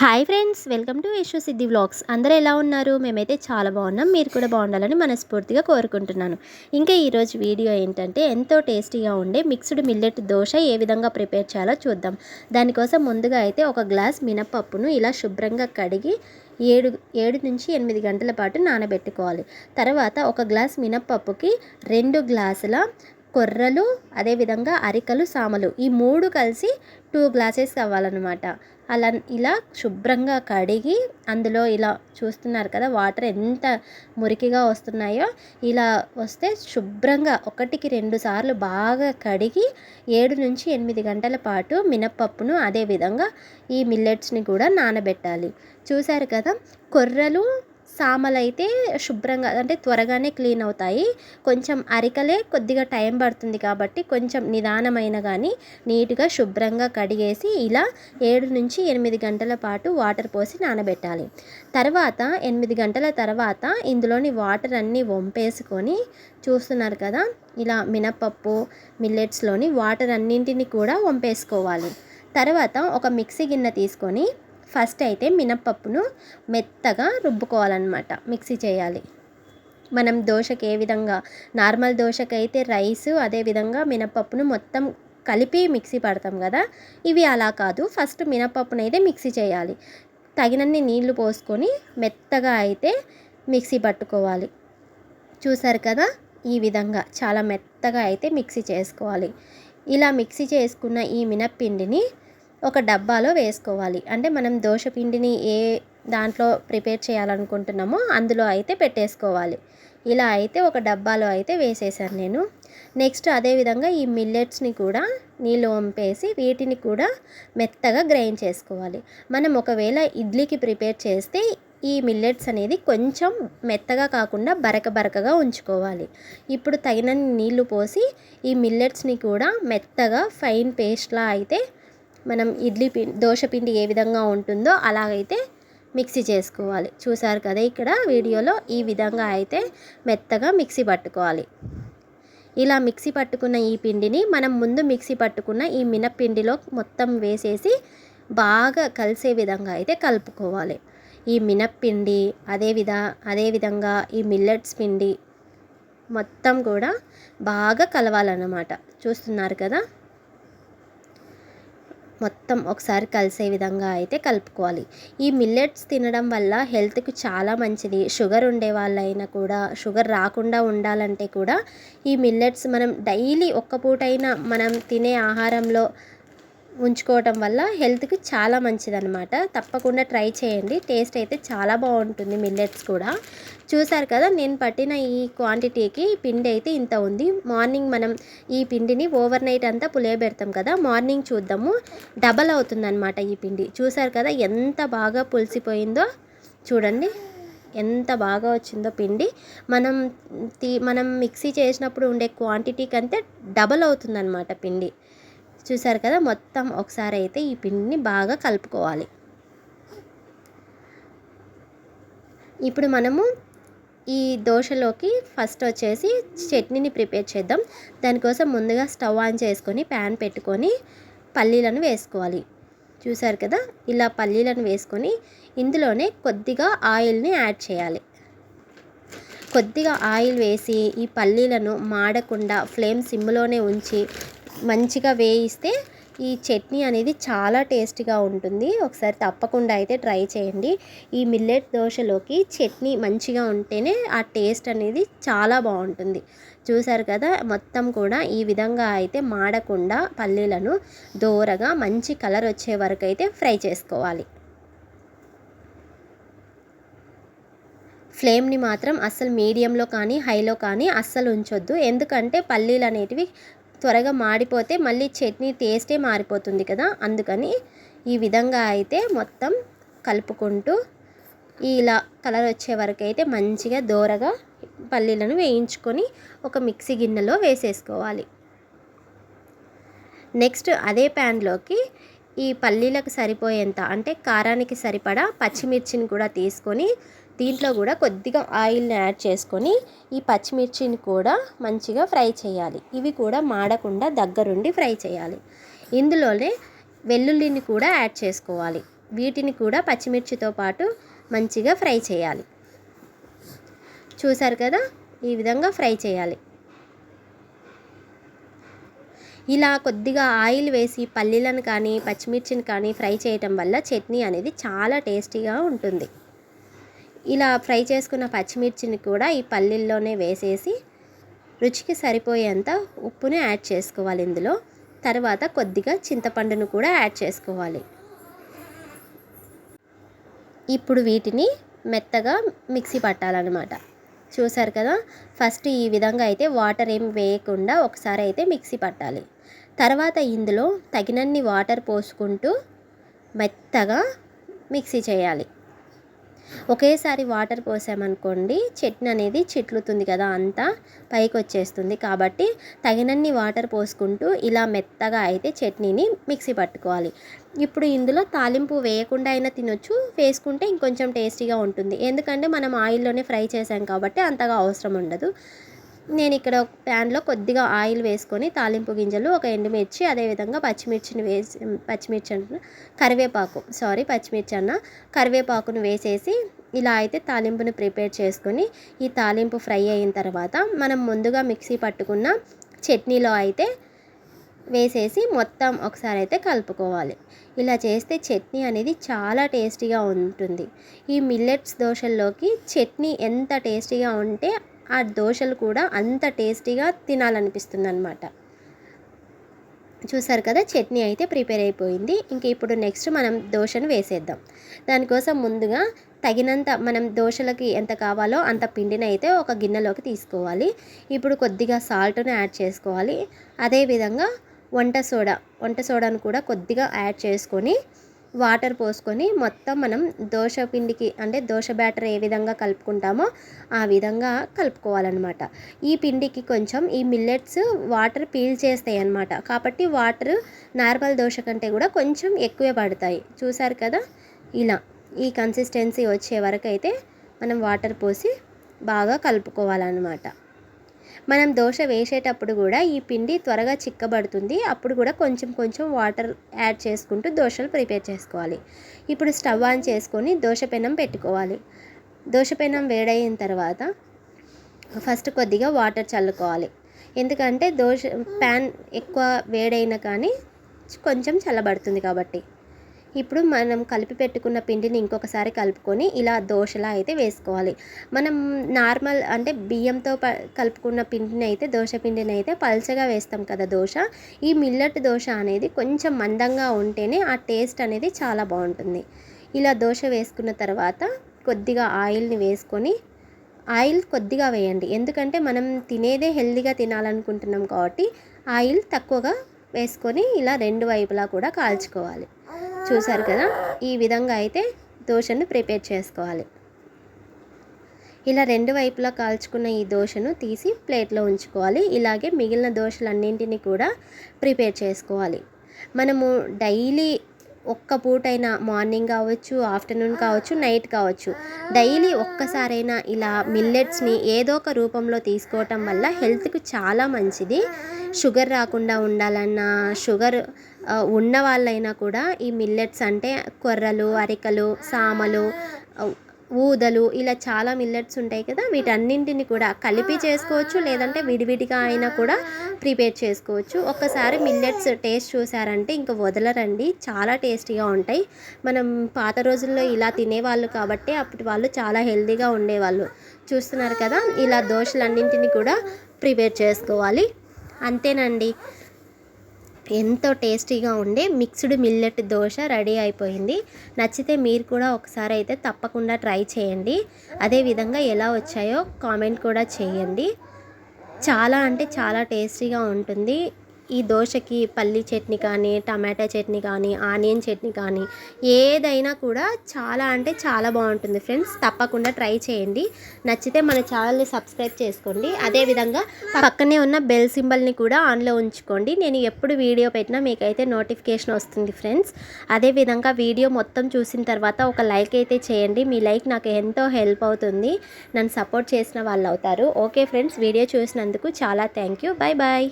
Hi friends welcome to Yashu Siddhi vlogs. అందరూ ఎలా ఉన్నారు? మేమైతే చాలా బాగున్నాం. మీరు కూడా బాగుండాలని మనస్ఫూర్తిగా కోరుకుంటున్నాను. ఇంకా ఈరోజు వీడియో ఏంటంటే ఎంతో టేస్టీగా ఉండే మిక్స్డ్ మిల్లెట్ దోశ ఏ విధంగా ప్రిపేర్ చేయాలో చూద్దాం. దానికోసం ముందుగా అయితే ఒక గ్లాస్ మినపప్పును ఇలా శుభ్రంగా కడిగి ఏడు ఏడు నుంచి ఎనిమిది గంటల పాటు నానబెట్టుకోవాలి. తర్వాత ఒక గ్లాస్ మినపప్పుకి రెండు గ్లాసుల కొర్రలు అదేవిధంగా అరికలు సామలు ఈ మూడు కలిసి టూ గ్లాసెస్ కావాలన్నమాట అలా ఇలా శుభ్రంగా కడిగి అందులో ఇలా చూస్తున్నారు కదా వాటర్ ఎంత మురికిగా వస్తున్నాయో ఇలా వస్తే శుభ్రంగా ఒకటికి రెండు సార్లు బాగా కడిగి ఏడు నుంచి ఎనిమిది గంటల పాటు మినప్పప్పును అదేవిధంగా ఈ మిల్లెట్స్ని కూడా నానబెట్టాలి. చూశారు కదా కొర్రలు సామలు అయితే శుభ్రంగా అంటే త్వరగానే క్లీన్ అవుతాయి. కొంచెం అరికలే కొద్దిగా టైం పడుతుంది కాబట్టి కొంచెం నిదానమైన కానీ నీట్గా శుభ్రంగా కడిగేసి ఇలా ఏడు నుంచి ఎనిమిది గంటల పాటు వాటర్ పోసి నానబెట్టాలి. తర్వాత ఎనిమిది గంటల తర్వాత ఇందులోని వాటర్ అన్నీ వంపేసుకొని చూస్తున్నారు కదా ఇలా మినపప్పు మిల్లెట్స్లోని వాటర్ అన్నింటిని కూడా వంపేసుకోవాలి. తర్వాత ఒక మిక్సీ గిన్నె తీసుకొని ఫస్ట్ అయితే మినప్పప్పును మెత్తగా రుబ్బుకోవాలన్నమాట మిక్సీ చేయాలి. మనం దోశకి ఏ విధంగా నార్మల్ దోశకి అయితే రైస్ అదేవిధంగా మినప్పప్పును మొత్తం కలిపి మిక్సీ పడతాం కదా ఇవి అలా కాదు. ఫస్ట్ మినప్పప్పును అయితే మిక్సీ చేయాలి. తగినన్ని నీళ్ళు పోసుకొని మెత్తగా అయితే మిక్సీ పట్టుకోవాలి. చూసారు కదా ఈ విధంగా చాలా మెత్తగా అయితే మిక్సీ చేసుకోవాలి. ఇలా మిక్సీ చేసుకున్న ఈ మినప్పిండిని ఒక డబ్బాలో వేసుకోవాలి. అంటే మనం దోశ పిండిని ఏ దాంట్లో ప్రిపేర్ చేయాలనుకుంటున్నామో అందులో అయితే పెట్టేసుకోవాలి. ఇలా అయితే ఒక డబ్బాలో అయితే వేసేసాను నేను. నెక్స్ట్ అదేవిధంగా ఈ మిల్లెట్స్ని కూడా నీళ్ళు వంపేసి వీటిని కూడా మెత్తగా గ్రైండ్ చేసుకోవాలి. మనం ఒకవేళ ఇడ్లీకి ప్రిపేర్ చేస్తే ఈ మిల్లెట్స్ అనేది కొంచెం మెత్తగా కాకుండా బరక బరకగా ఉంచుకోవాలి. ఇప్పుడు తగినన్ని నీళ్ళు పోసి ఈ మిల్లెట్స్ని కూడా మెత్తగా ఫైన్ పేస్ట్లా అయితే మనం ఇడ్లీ పిండి దోశ పిండి ఏ విధంగా ఉంటుందో అలాగైతే మిక్సీ చేసుకోవాలి. చూసారు కదా ఇక్కడ వీడియోలో ఈ విధంగా అయితే మెత్తగా మిక్సీ పట్టుకోవాలి. ఇలా మిక్సీ పట్టుకున్న ఈ పిండిని మనం ముందు మిక్సీ పట్టుకున్న ఈ మినప్పిండిలో మొత్తం వేసేసి బాగా కలిసే విధంగా అయితే కలుపుకోవాలి. ఈ మినప్పిండి అదే విధ అదేవిధంగా ఈ మిల్లెట్స్ పిండి మొత్తం కూడా బాగా కలవాలన్నమాట. చూస్తున్నారు కదా? మొత్తం ఒకసారి కలిసే విధంగా అయితే కలుపుకోవాలి. ఈ మిల్లెట్స్ తినడం వల్ల హెల్త్కి చాలా మంచిది. షుగర్ ఉండే వాళ్ళైనా కూడా షుగర్ రాకుండా ఉండాలంటే కూడా ఈ మిల్లెట్స్ మనం డైలీ ఒక్క పూటైనా మనం తినే ఆహారంలో ఉంచుకోవటం వల్ల హెల్త్కి చాలా మంచిదన్నమాట. తప్పకుండా ట్రై చేయండి. టేస్ట్ అయితే చాలా బాగుంటుంది మిల్లెట్స్ కూడా. చూసారు కదా నేను పట్టిన ఈ క్వాంటిటీకి పిండి అయితే ఇంత ఉంది. మార్నింగ్ మనం ఈ పిండిని ఓవర్ నైట్ అంతా పులియబెడతాం కదా మార్నింగ్ చూద్దాము. డబల్ అవుతుందన్నమాట ఈ పిండి. చూసారు కదా ఎంత బాగా పులిసిపోయిందో. చూడండి ఎంత బాగా వచ్చిందో పిండి. మనం తీ మనం మిక్సీ చేసినప్పుడు ఉండే క్వాంటిటీ కంటే డబల్ అవుతుందన్నమాట పిండి. చూసారు కదా మొత్తం ఒకసారి అయితే ఈ పిండిని బాగా కలుపుకోవాలి. ఇప్పుడు మనము ఈ దోశలోకి ఫస్ట్ వచ్చేసి చట్నీని ప్రిపేర్ చేద్దాం. దానికోసం ముందుగా స్టవ్ ఆన్ చేసుకొని ప్యాన్ పెట్టుకొని పల్లీలను వేసుకోవాలి. చూసారు కదా ఇలా పల్లీలను వేసుకొని ఇందులోనే కొద్దిగా ఆయిల్ని యాడ్ చేయాలి. కొద్దిగా ఆయిల్ వేసి ఈ పల్లీలను మాడకుండా ఫ్లేమ్ సిమ్లోనే ఉంచి మంచిగా వేయిస్తే ఈ చట్నీ అనేది చాలా టేస్టీగా ఉంటుంది. ఒకసారి తప్పకుండా అయితే ట్రై చేయండి. ఈ మిల్లెట్ దోశలోకి చట్నీ మంచిగా ఉంటేనే ఆ టేస్ట్ అనేది చాలా బాగుంటుంది. చూసారు కదా మొత్తం కూడా ఈ విధంగా అయితే మాడకుండా పల్లీలను దోరగా మంచి కలర్ వచ్చే వరకు అయితే ఫ్రై చేసుకోవాలి. ఫ్లేమ్ని మాత్రం అస్సలు మీడియంలో కానీ హైలో కానీ అస్సలు ఉంచొద్దు. ఎందుకంటే పల్లీలు అనేటివి త్వరగా మాడిపోతే మళ్ళీ చట్నీ టేస్టే మారిపోతుంది కదా? అందుకని ఈ విధంగా అయితే మొత్తం కలుపుకుంటూ ఇలా కలర్ వచ్చే వరకు అయితే మంచిగా దోరగా పల్లీలను వేయించుకొని ఒక మిక్సీ గిన్నెలో వేసేసుకోవాలి. నెక్స్ట్ అదే ప్యాన్లోకి ఈ పల్లీలకు సరిపోయేంత అంటే కారానికి సరిపడా పచ్చిమిర్చిని కూడా తీసుకొని దీంట్లో కూడా కొద్దిగా ఆయిల్ని యాడ్ చేసుకొని ఈ పచ్చిమిర్చిని కూడా మంచిగా ఫ్రై చేయాలి. ఇవి కూడా మాడకుండా దగ్గరుండి ఫ్రై చేయాలి. ఇందులోనే వెల్లుల్లిని కూడా యాడ్ చేసుకోవాలి. వీటిని కూడా పచ్చిమిర్చితో పాటు మంచిగా ఫ్రై చేయాలి. చూసారు కదా? ఈ విధంగా ఫ్రై చేయాలి. ఇలా కొద్దిగా ఆయిల్ వేసి పల్లీలను కానీ పచ్చిమిర్చిని కానీ ఫ్రై చేయటం వల్ల చట్నీ అనేది చాలా టేస్టీగా ఉంటుంది. ఇలా ఫ్రై చేసుకున్న పచ్చిమిర్చిని కూడా ఈ పల్లీల్లోనే వేసేసి రుచికి సరిపోయేంత ఉప్పుని యాడ్ చేసుకోవాలి ఇందులో. తర్వాత కొద్దిగా చింతపండును కూడా యాడ్ చేసుకోవాలి. ఇప్పుడు వీటిని మెత్తగా మిక్సీ పట్టాలన్నమాట. చూసారు కదా? ఫస్ట్ ఈ విధంగా అయితే వాటర్ ఏం వేయకుండా ఒకసారి అయితే మిక్సీ పట్టాలి. తర్వాత ఇందులో తగినన్ని వాటర్ పోసుకుంటూ మెత్తగా మిక్సీ చేయాలి. ఒకేసారి వాటర్ పోసామనుకోండి చట్నీ అనేది చిట్లుతుంది కదా అంతా పైకి వచ్చేస్తుంది కాబట్టి తగినన్ని వాటర్ పోసుకుంటూ ఇలా మెత్తగా అయితే చట్నీని మిక్సీ పట్టుకోవాలి. ఇప్పుడు ఇందులో తాలింపు వేయకుండా అయినా తినొచ్చు వేసుకుంటే ఇంకొంచెం టేస్టీగా ఉంటుంది. ఎందుకంటే మనం ఆయిల్లోనే ఫ్రై చేసాం కాబట్టి అంతగా అవసరం ఉండదు. నేను ఇక్కడ ఒక ప్యాన్లో కొద్దిగా ఆయిల్ వేసుకొని తాలింపు గింజలు ఒక ఎండుమిర్చి అదేవిధంగా పచ్చిమిర్చిని వేసి పచ్చిమిర్చి అన్న కరివేపాకు సారీ పచ్చిమిర్చి అన్న కరివేపాకును వేసేసి ఇలా అయితే తాలింపును ప్రిపేర్ చేసుకొని ఈ తాలింపు ఫ్రై అయిన తర్వాత మనం ముందుగా మిక్సీ పట్టుకున్న చట్నీలో అయితే వేసేసి మొత్తం ఒకసారి అయితే కలుపుకోవాలి. ఇలా చేస్తే చట్నీ అనేది చాలా టేస్టీగా ఉంటుంది. ఈ మిల్లెట్స్ దోశల్లోకి చట్నీ ఎంత టేస్టీగా ఉంటే ఆ దోశలు కూడా అంత టేస్టీగా తినాలనిపిస్తుంది అనమాట చూసారు కదా చట్నీ అయితే ప్రిపేర్ అయిపోయింది. ఇంక ఇప్పుడు నెక్స్ట్ మనం దోశను వేసేద్దాం. దానికోసం ముందుగా తగినంత మనం దోశలకి ఎంత కావాలో అంత పిండిని అయితే ఒక గిన్నెలోకి తీసుకోవాలి. ఇప్పుడు కొద్దిగా సాల్ట్ను యాడ్ చేసుకోవాలి. అదేవిధంగా వంట సోడా వంట సోడాను కూడా కొద్దిగా యాడ్ చేసుకొని వాటర్ పోసుకొని మొత్తం మనం దోశ పిండికి అంటే దోశ బ్యాటర్ ఏ విధంగా కలుపుకుంటామో ఆ విధంగా కలుపుకోవాలన్నమాట. ఈ పిండికి కొంచెం ఈ మిల్లెట్స్ వాటర్ పీల్ చేస్తాయి అన్నమాట. కాబట్టి వాటర్ నార్మల్ దోశ కంటే కూడా కొంచెం ఎక్కువే పడతాయి. చూసారు కదా? ఇలా ఈ కన్సిస్టెన్సీ వచ్చే వరకు అయితే మనం వాటర్ పోసి బాగా కలుపుకోవాలన్నమాట. మనం దోశ వేసేటప్పుడు కూడా ఈ పిండి త్వరగా చిక్కబడుతుంది. అప్పుడు కూడా కొంచెం కొంచెం వాటర్ యాడ్ చేసుకుంటూ దోశలు ప్రిపేర్ చేసుకోవాలి. ఇప్పుడు స్టవ్ ఆన్ చేసుకొని దోశ పెనం పెట్టుకోవాలి. దోశ పెనం వేడైన తర్వాత ఫస్ట్ కొద్దిగా వాటర్ చల్లుకోవాలి. ఎందుకంటే దోశ ప్యాన్ ఎక్కువ వేడైనా కానీ కొంచెం చల్లబడుతుంది కాబట్టి. ఇప్పుడు మనం కలిపి పెట్టుకున్న పిండిని ఇంకొకసారి కలుపుకొని ఇలా దోశలా అయితే వేసుకోవాలి. మనం నార్మల్ అంటే బియ్యంతో ప కలుపుకున్న పిండిని అయితే దోశ పిండిని అయితే పల్చగా వేస్తాం కదా దోశ. ఈ మిల్లట్ దోశ అనేది కొంచెం మందంగా ఉంటేనే ఆ టేస్ట్ అనేది చాలా బాగుంటుంది. ఇలా దోశ వేసుకున్న తర్వాత కొద్దిగా ఆయిల్ని వేసుకొని ఆయిల్ కొద్దిగా వేయండి. ఎందుకంటే మనం తినేదే హెల్దీగా తినాలనుకుంటున్నాం కాబట్టి ఆయిల్ తక్కువగా వేసుకొని ఇలా రెండు వైపులా కూడా కాల్చుకోవాలి. చూసారు కదా? ఈ విధంగా అయితే దోశను ప్రిపేర్ చేసుకోవాలి. ఇలా రెండు వైపులా కాల్చుకున్న ఈ దోశను తీసి ప్లేట్లో ఉంచుకోవాలి. ఇలాగే మిగిలిన దోశలన్నింటినీ కూడా ప్రిపేర్ చేసుకోవాలి. మనము డైలీ ఒక్క పూటైనా మార్నింగ్ కావచ్చు ఆఫ్టర్నూన్ కావచ్చు నైట్ కావచ్చు. డైలీ ఒక్కసారైనా ఇలా మిల్లెట్స్ని ఏదో ఒక రూపంలో తీసుకోవటం వల్ల హెల్త్కు చాలా మంచిది. షుగర్ రాకుండా ఉండాలన్నా షుగర్ ఉన్న వాళ్ళైనా కూడా ఈ మిల్లెట్స్ అంటే కొర్రలు అరికలు సామలు ఊదలు ఇలా చాలా మిల్లెట్స్ ఉంటాయి కదా వీటన్నింటిని కూడా కలిపి చేసుకోవచ్చు లేదంటే విడివిడిగా అయినా కూడా ప్రిపేర్ చేసుకోవచ్చు. ఒక్కసారి మిల్లెట్స్ టేస్ట్ చూసారంటే ఇంకా వదలరండి. చాలా టేస్టీగా ఉంటాయి. మనం పాత రోజుల్లో ఇలా తినేవాళ్ళు కాబట్టి అప్పటి వాళ్ళు చాలా హెల్తీగా ఉండేవాళ్ళు. చూస్తున్నారు కదా ఇలా దోశలన్నింటినీ కూడా ప్రిపేర్ చేసుకోవాలి. అంతేనండి. ఎంతో టేస్టీగా ఉండే మిక్స్డ్ మిల్లెట్ దోశ రెడీ అయిపోయింది. నచ్చితే మీరు కూడా ఒకసారి అయితే తప్పకుండా ట్రై చేయండి. అదేవిధంగా ఎలా వచ్చాయో కామెంట్ కూడా చేయండి. చాలా అంటే చాలా టేస్టీగా ఉంటుంది. ఈ దోశకి పల్లి చట్నీ కానీ టమాటా చట్నీ కానీ ఆనియన్ చట్నీ కానీ ఏదైనా కూడా చాలా అంటే చాలా బాగుంటుంది. ఫ్రెండ్స్ తప్పకుండా ట్రై చేయండి. నచ్చితే మన ఛానల్ని సబ్స్క్రైబ్ చేసుకోండి. అదేవిధంగా పక్కనే ఉన్న బెల్ సింబల్ని కూడా ఆన్లో ఉంచుకోండి. నేను ఎప్పుడు వీడియో పెట్టినా మీకైతే నోటిఫికేషన్ వస్తుంది ఫ్రెండ్స్. అదేవిధంగా వీడియో మొత్తం చూసిన తర్వాత ఒక లైక్ అయితే చేయండి. మీ లైక్ నాకు ఎంతో హెల్ప్ అవుతుంది. నన్ను సపోర్ట్ చేసిన వాళ్ళు అవుతారు. ఓకే ఫ్రెండ్స్ వీడియో చూసినందుకు చాలా థ్యాంక్ యూ. Bye bye